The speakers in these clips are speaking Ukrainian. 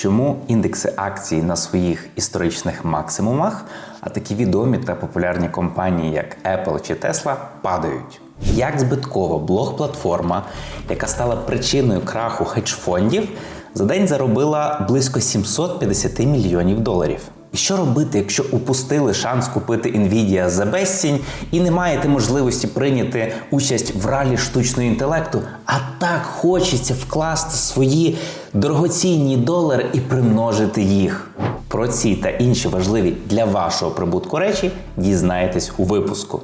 Чому індекси акцій на своїх історичних максимумах, а такі відомі та популярні компанії, як Apple чи Tesla, падають? Як збиткова блог-платформа, яка стала причиною краху хедж-фондів, за день заробила близько 750 мільйонів доларів? І що робити, якщо упустили шанс купити Nvidia за безцінь і не маєте можливості прийняти участь в ралі штучного інтелекту, а так хочеться вкласти свої дорогоцінні долари і примножити їх? Про ці та інші важливі для вашого прибутку речі дізнаєтесь у випуску.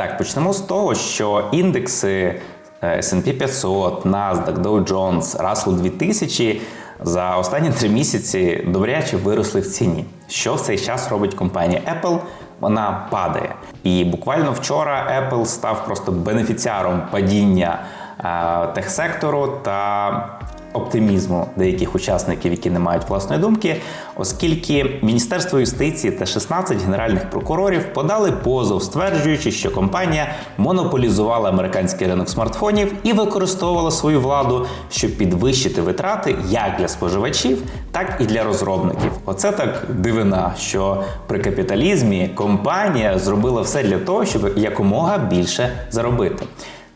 Так, почнемо з того, що індекси е, S&P 500, NASDAQ, Dow Jones, Russell 2000 за останні три місяці добряче виросли в ціні. Що в цей час робить компанія Apple? Вона падає. І буквально вчора Apple став просто бенефіціаром падіння е, техсектору та оптимізму деяких учасників, які не мають власної думки, оскільки Міністерство юстиції та 16 генеральних прокурорів подали позов, стверджуючи, що компанія монополізувала американський ринок смартфонів і використовувала свою владу, щоб підвищити витрати як для споживачів, так і для розробників. Оце так дивина, що при капіталізмі компанія зробила все для того, щоб якомога більше заробити.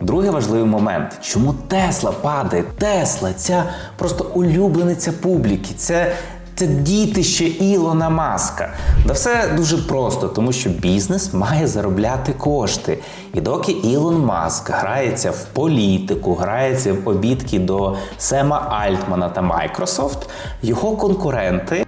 Другий важливий момент, чому Тесла падає? Тесла, ця просто улюблениця публіки. Це це дітище Ілона Маска. Да все дуже просто, тому що бізнес має заробляти кошти. І доки Ілон Маск грається в політику, грається в обідки до Сема Альтмана та Майкрософт, його конкуренти.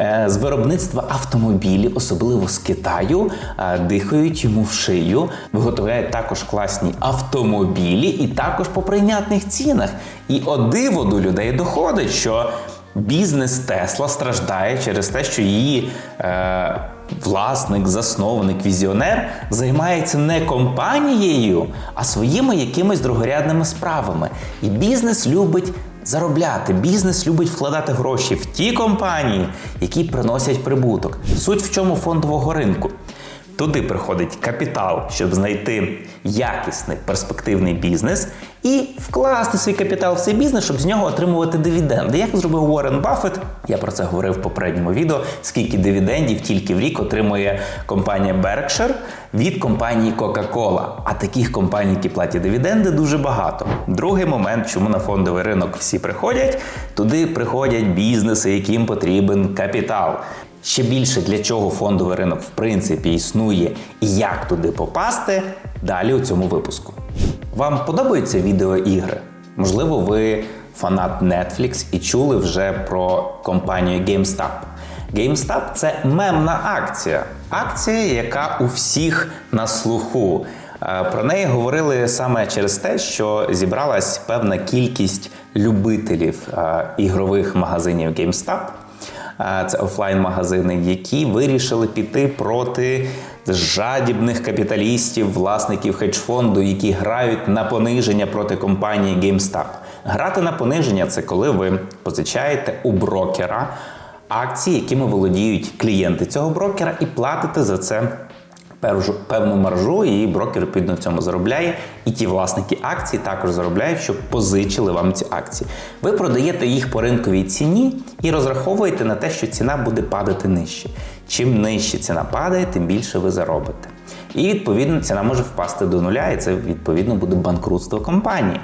Е, З виробництва автомобілів, особливо з Китаю, е, дихають йому в шию, виготовляють також класні автомобілі і також по прийнятних цінах. І диво до людей доходить, що бізнес Тесла страждає через те, що її е, власник, засновник, візіонер займається не компанією, а своїми якимись другорядними справами. І бізнес любить заробляти. Бізнес любить вкладати гроші в ті компанії, які приносять прибуток. Суть в чому фондового ринку. Туди приходить капітал, щоб знайти якісний перспективний бізнес і вкласти свій капітал в цей бізнес, щоб з нього отримувати дивіденди. Як зробив Уоррен Баффет, я про це говорив в попередньому відео, скільки дивідендів тільки в рік отримує компанія Berkshire від компанії Coca-Cola. А таких компаній, які платять дивіденди, дуже багато. Другий момент, чому на фондовий ринок всі приходять, туди приходять бізнеси, яким потрібен капітал. Ще більше для чого фондовий ринок в принципі існує і як туди попасти, далі у цьому випуску. Вам подобаються відеоігри? Можливо, ви фанат Netflix і чули вже про компанію GameStop. GameStop – це мемна акція. Акція, яка у всіх на слуху. Е, Про неї говорили саме через те, що зібралась певна кількість любителів е, ігрових магазинів GameStop. Е, Це офлайн-магазини, які вирішили піти проти жадібних капіталістів, власників хедж-фонду, які грають на пониження проти компанії GameStop. Грати на пониження це коли ви позичаєте у брокера акції, якими володіють клієнти цього брокера, і платите за це певну маржу, і брокер відповідно в цьому заробляє. І ті власники акцій також заробляють, щоб позичили вам ці акції. Ви продаєте їх по ринковій ціні і розраховуєте на те, що ціна буде падати нижче. Чим нижче ціна падає, тим більше ви заробите. І відповідно ціна може впасти до нуля, і це відповідно буде банкрутство компанії.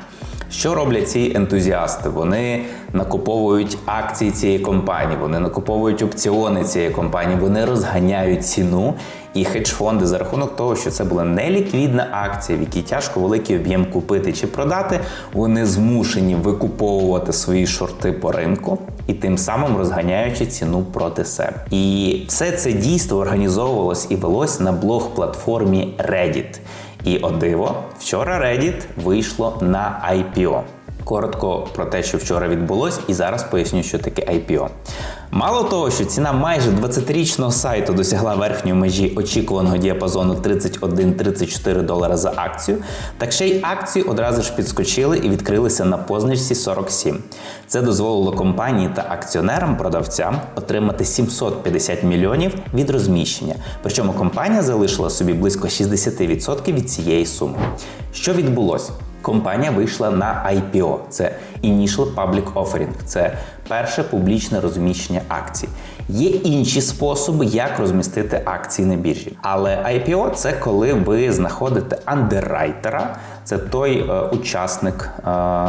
Що роблять ці ентузіасти? Вони накуповують акції цієї компанії, вони накуповують опціони цієї компанії, вони розганяють ціну. І хедж-фонди за рахунок того, що це була неліквідна акція, в якій тяжко великий об'єм купити чи продати, вони змушені викуповувати свої шорти по ринку і тим самим розганяючи ціну проти себе. І все це дійство організовувалось і велось на блог-платформі Reddit. І о диво, вчора Reddit вийшло на IPO. Коротко про те, що вчора відбулось, і зараз поясню, що таке IPO. Мало того, що ціна майже 20-річного сайту досягла верхньої межі очікуваного діапазону 31-34 долара за акцію, так ще й акції одразу ж підскочили і відкрилися на позначці 47. Це дозволило компанії та акціонерам продавцям отримати 750 мільйонів від розміщення. Причому компанія залишила собі близько 60% від цієї суми. Що відбулося? Компанія вийшла на IPO. Це Initial Public Offering. Це перше публічне розміщення акцій. Є інші способи, як розмістити акції на біржі. Але IPO – це коли ви знаходите андеррайтера, це той е, учасник. Е,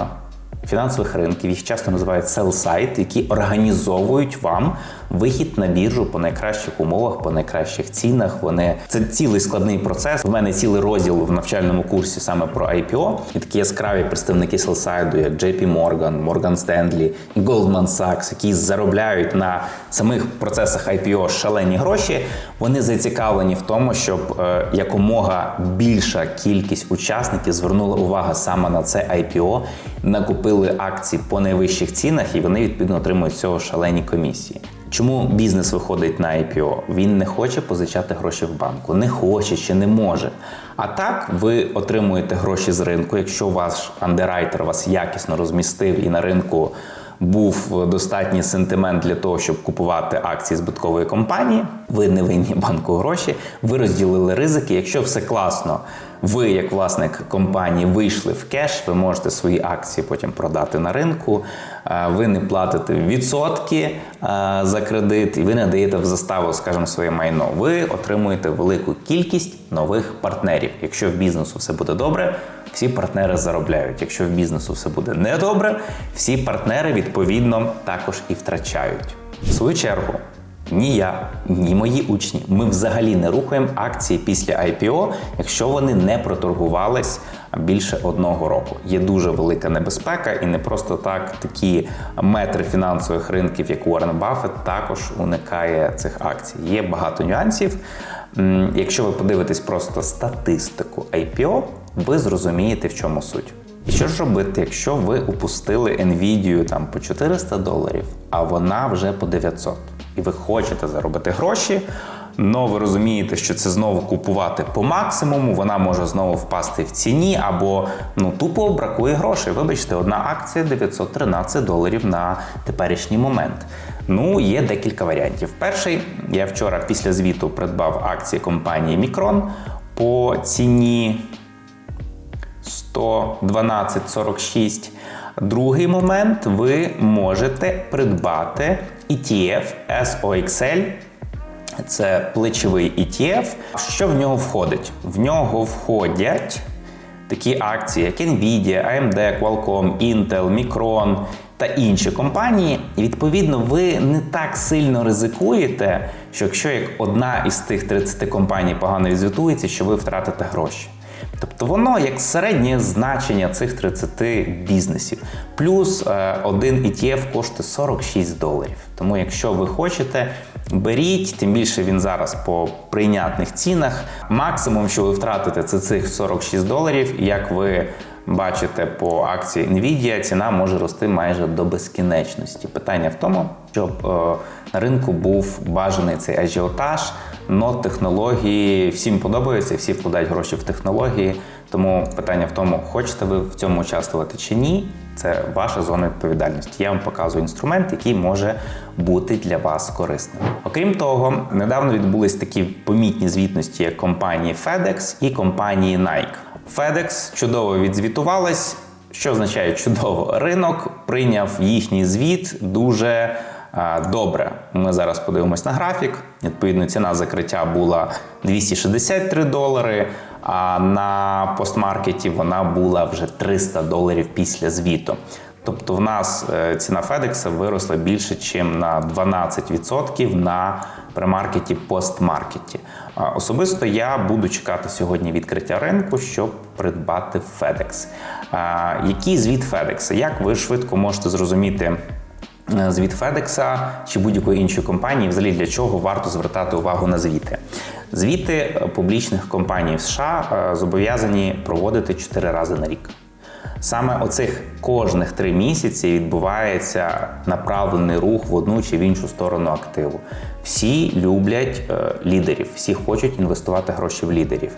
Фінансових ринків їх часто називають sell-side, які організовують вам вихід на біржу по найкращих умовах, по найкращих цінах. Вони це цілий складний процес. У мене цілий розділ в навчальному курсі саме про IPO. І такі яскраві представники селсайду, як JP Morgan, Morgan Stanley, Goldman Sachs, які заробляють на самих процесах IPO шалені гроші. Вони зацікавлені в тому, щоб е, якомога більша кількість учасників звернула увагу саме на це IPO, накупили акції по найвищих цінах, і вони відповідно отримують цього шалені комісії. Чому бізнес виходить на IPO? Він не хоче позичати гроші в банку, не хоче чи не може. А так ви отримуєте гроші з ринку. Якщо ваш андеррайтер вас якісно розмістив і на ринку був достатній сентимент для того, щоб купувати акції збиткової компанії, ви не винні банку гроші, ви розділили ризики. Якщо все класно, ви, як власник компанії, вийшли в кеш, ви можете свої акції потім продати на ринку. е, Ви не платите відсотки е, за кредит, і ви не даєте в заставу, скажімо, своє майно. Ви отримуєте велику кількість нових партнерів. Якщо в бізнесу все буде добре, всі партнери заробляють. Якщо в бізнесу все буде недобре, всі партнери відповідно також і втрачають. В свою чергу. Ні я, ні мої учні. Ми взагалі не рухаємо акції після IPO, якщо вони не проторгувались більше одного року. Є дуже велика небезпека, і не просто так такі метри фінансових ринків, як Уоррен Баффет, також уникає цих акцій. Є багато нюансів. Якщо ви подивитесь просто статистику IPO, ви зрозумієте, в чому суть. І що ж робити, якщо ви упустили Nvidia там по 400 доларів, а вона вже по 900, і ви хочете заробити гроші, але ви розумієте, що це знову купувати по максимуму, вона може знову впасти в ціні, або ну тупо бракує грошей. Вибачте, одна акція 913 доларів на теперішній момент. Ну, є декілька варіантів. Перший, я вчора після звіту придбав акції компанії Micron по ціні 112,46. Другий момент ви можете придбати ETF SOXL. Це плечовий ETF. Що в нього входить? В нього входять такі акції, як Nvidia, AMD, Qualcomm, Intel, Micron та інші компанії. І відповідно ви не так сильно ризикуєте, що якщо як одна із тих 30 компаній погано відзвітується, що ви втратите гроші. Тобто воно як середнє значення цих 30 бізнесів. Плюс е, один ETF коштує 46 доларів. Тому, якщо ви хочете, беріть, тим більше він зараз по прийнятних цінах. Максимум, що ви втратите, це цих 46 доларів. Як ви бачите по акції Nvidia, ціна може рости майже до безкінечності. Питання в тому, щоб е, на ринку був бажаний цей ажіотаж. Но технології всім подобаються, всі вкладають гроші в технології. Тому питання в тому, хочете ви в цьому участвувати чи ні, це ваша зона відповідальності. Я вам показую інструмент, який може бути для вас корисним. Окрім того, недавно відбулись такі помітні звітності, як компанії FedEx і компанії Nike. FedEx чудово відзвітувалась. Що означає чудово? Ринок прийняв їхній звіт дуже добре. Ми зараз подивимось на графік. Відповідно, ціна закриття була 263 долари. А на постмаркеті вона була вже 300 доларів після звіту. Тобто в нас е, ціна Федекса виросла більше, ніж на 12% на премаркеті постмаркеті. Особисто я буду чекати сьогодні відкриття ринку, щоб придбати FedEx. Який звіт FedEx? Як ви швидко можете зрозуміти? е, Звіт Федекса чи будь-якої іншої компанії, взагалі для чого варто звертати увагу на звіти. Звіти е, публічних компаній в США зобов'язані проводити 4 рази на рік. Саме оцих кожних три місяці відбувається направлений рух в одну чи в іншу сторону активу. Всі люблять е, лідерів, всі хочуть інвестувати гроші в лідерів.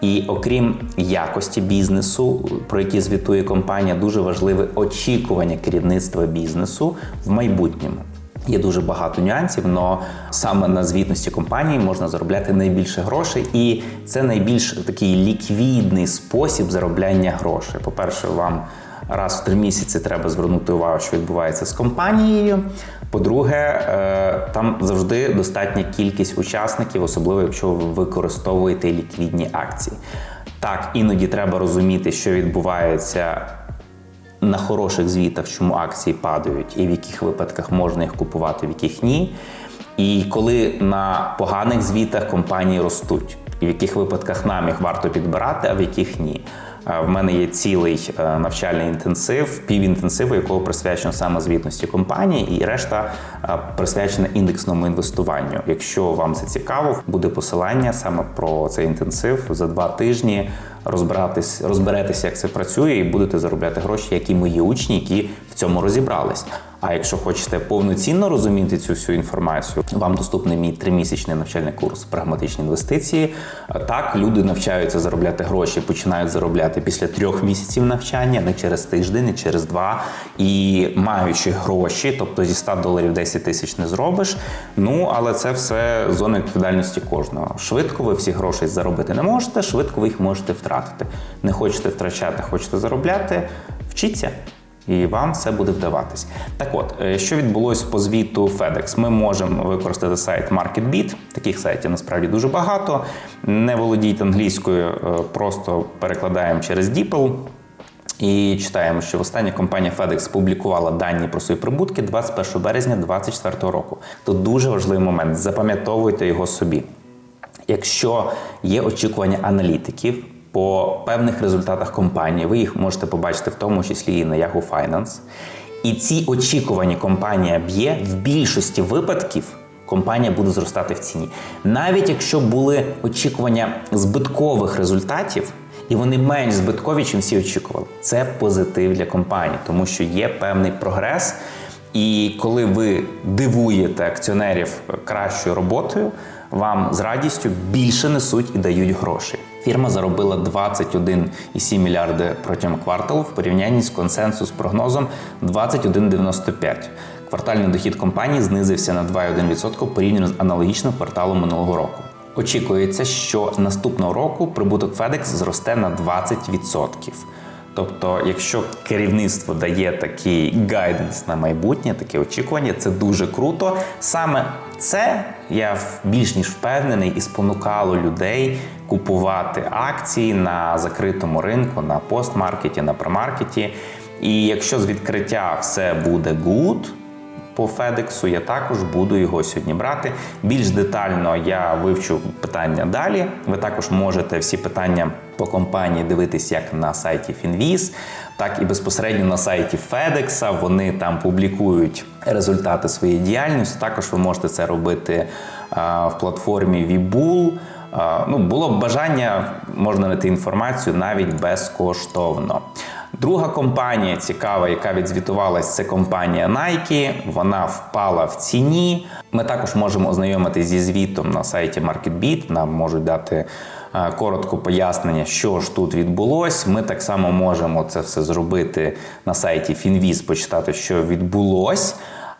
І окрім якості бізнесу, про які звітує компанія, дуже важливе очікування керівництва бізнесу в майбутньому. Є дуже багато нюансів, але саме на звітності компанії можна заробляти найбільше грошей, і це найбільш такий ліквідний спосіб заробляння грошей. По-перше, вам раз в три місяці треба звернути увагу, що відбувається з компанією. По-друге, е, там завжди достатня кількість учасників, особливо якщо ви використовуєте ліквідні акції. Так, іноді треба розуміти, що відбувається на хороших звітах, чому акції падають, і в яких випадках можна їх купувати, в яких ні. І коли на поганих звітах компанії ростуть, і в яких випадках нам їх варто підбирати, а в яких ні. В мене є цілий е, навчальний інтенсив, півінтенсиву, якого присвячено саме звітності компанії, і решта е, присвячена індексному інвестуванню. Якщо вам це цікаво, буде посилання саме про цей інтенсив за два тижні. Розбиратись, розберетеся, як це працює, і будете заробляти гроші, як і мої учні, які в цьому розібрались. А якщо хочете повноцінно розуміти цю всю інформацію, вам доступний мій тримісячний навчальний курс прагматичні інвестиції. Так, люди навчаються заробляти гроші, починають заробляти після трьох місяців навчання, не через тиждень, не через два. І маючи гроші, тобто зі 100 доларів 10 тисяч не зробиш. Ну але це все зона відповідальності кожного. Швидко ви всі гроші заробити не можете, швидко ви їх можете втратити. Не хочете втрачати, хочете заробляти, вчіться і вам все буде вдаватись. Так от, е, що відбулося по звіту FedEx? Ми можемо використати сайт MarketBeat. Таких сайтів насправді дуже багато. Не володійте англійською, е, просто перекладаємо через DeepL. І читаємо, що остання компанія FedEx публікувала дані про свої прибутки 21 березня 2024 року. Тут дуже важливий момент. Запам'ятовуйте його собі. Якщо є очікування аналітиків по певних результатах компанії, ви їх можете побачити в тому числі і на Yahoo Finance. І ці очікування компанія б'є в більшості випадків. Компанія буде зростати в ціні. Навіть якщо були очікування збиткових результатів, і вони менш збиткові, чим всі очікували. Це позитив для компанії, тому що є певний прогрес. І коли ви дивуєте акціонерів кращою роботою, вам з радістю більше несуть і дають гроші. Фірма заробила 21,7 мільярди протягом кварталу в порівнянні з консенсус прогнозом 21,95. Квартальний дохід компанії знизився на 2,1% порівняно з аналогічним кварталом минулого року. Очікується, що наступного року прибуток FedEx зросте на 20%. Тобто, якщо керівництво дає такий гайденс на майбутнє, таке очікування, це дуже круто. Саме це я більш ніж впевнений і спонукало людей купувати акції на закритому ринку, на постмаркеті, на промаркеті. І якщо з відкриття все буде good, по Федексу я також буду його сьогодні брати. Більш детально я вивчу питання далі. Ви також можете всі питання по компанії дивитись як на сайті Finviz, так і безпосередньо на сайті Федекса. Вони там публікують результати своєї діяльності. Також ви можете це робити а, в платформі Vbull. А, ну, було б бажання, можна знайти інформацію навіть безкоштовно. Друга компанія цікава, яка відзвітувалась, це компанія Nike. Вона впала в ціні. Ми також можемо ознайомитися зі звітом на сайті MarketBeat. Нам можуть дати е, коротко пояснення, що ж тут відбулось. Ми так само можемо це все зробити на сайті Finviz, почитати, що відбулось.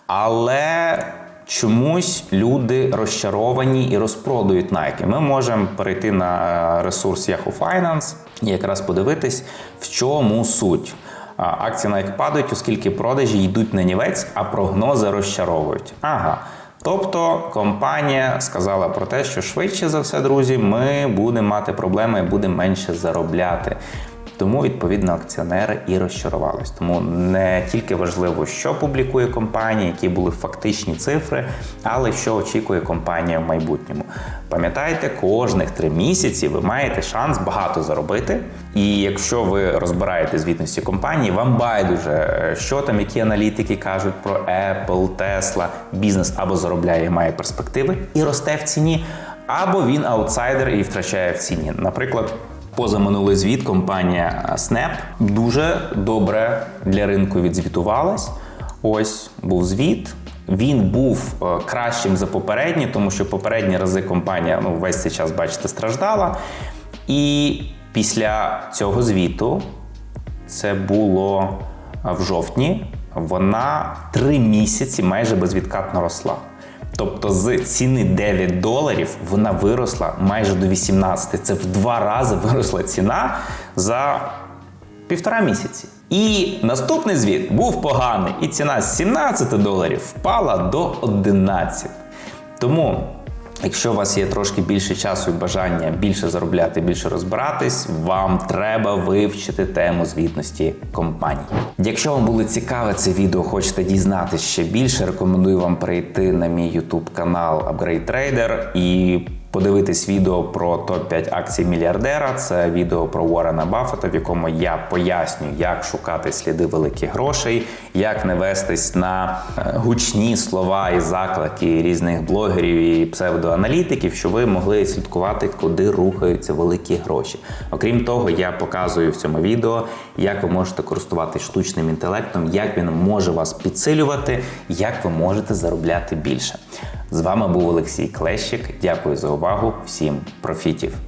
Але чомусь люди розчаровані і розпродають Nike. Ми можемо перейти на ресурс Yahoo Finance і якраз подивитись, в чому суть. Акції Nike падають, оскільки продажі йдуть на нівець, а прогнози розчаровують. Ага. Тобто компанія сказала про те, що швидше за все, друзі, ми будемо мати проблеми і будемо менше заробляти. Тому, відповідно, акціонери і розчарувались. Тому не тільки важливо, що публікує компанія, які були фактичні цифри, але що очікує компанія в майбутньому. Пам'ятайте, кожних три місяці ви маєте шанс багато заробити. І якщо ви розбираєте звітності компанії, вам байдуже, що там, які аналітики кажуть про Apple, Tesla, бізнес або заробляє, має перспективи і росте в ціні, або він аутсайдер і втрачає в ціні. Наприклад. Позаминулий звіт компанія Snap дуже добре для ринку відзвітувалась. Ось був звіт. Він був е, кращим за попередній, тому що попередні рази компанія ну, весь цей час, бачите, страждала. І після цього звіту, це було е, в жовтні, вона три місяці майже безвідкатно росла. Тобто з ціни 9 доларів вона виросла майже до 18. Це в два рази виросла ціна за півтора місяці. І наступний звіт був поганий, і ціна з 17 доларів впала до 11. Тому, якщо у вас є трошки більше часу і бажання більше заробляти, більше розбиратись, вам треба вивчити тему звітності компаній. Якщо вам було цікаве це відео, хочете дізнатися ще більше, рекомендую вам перейти на мій YouTube канал Upgrade Trader і подивитись відео про топ-5 акцій мільярдера. Це відео про Уоррена Баффета, в якому я пояснюю, як шукати сліди великих грошей, як не вестись на е, гучні слова і заклики різних блогерів і псевдоаналітиків, щоб ви могли слідкувати, куди рухаються великі гроші. Окрім того, я показую в цьому відео, як ви можете користуватися штучним інтелектом, як він може вас підсилювати, як ви можете заробляти більше. З вами був Олексій Клещик. Дякую за увагу. Всім профітів!